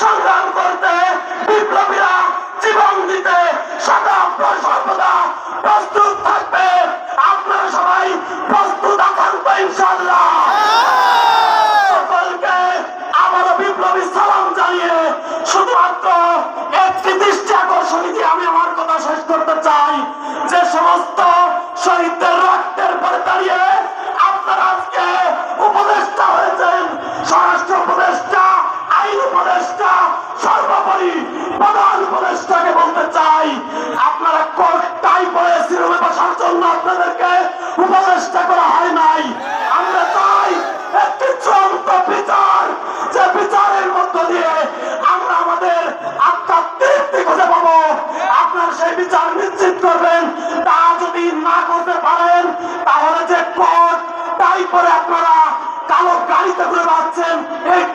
সংগ্রাম করতে, বিপ্লবীরা জীবন দিতে, সদা সর্বদা প্রস্তুত থাকবে। আপনারা সবাই প্রস্তুত তো ইনশাল্লাহ সকলকে আবারও বিপ্লবী সালাম জানিয়ে শুধুমাত্র সিরমে জন্য আপনাদেরকে উপদেষ্টা করা হয় নাই। আমরা চাই একটি চূড়ান্ত বিচার। যে বিচারের মধ্য দিয়ে আমরা আমাদের আত্মার তৃপ্তি খুঁজে পাবো। আপনারা সেই বিচার নিশ্চিত করবেন। তা যদি না করতে পারেন, তাহলে যে কোর্ট টাই পরে আপনারা কালো গাড়িতে ঘুরে পাচ্ছেন এইটাই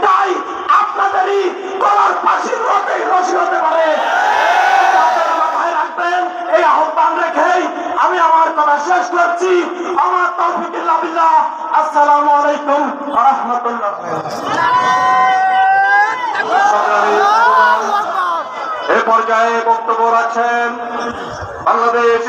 শেষ করছি। আমার তৌফিকুল্লাহ বিল্লাহ। আসসালামু আলাইকুম ওয়া রাহমাতুল্লাহ। এ পর্যায়ে বক্তব্য রাখছেন বাংলাদেশ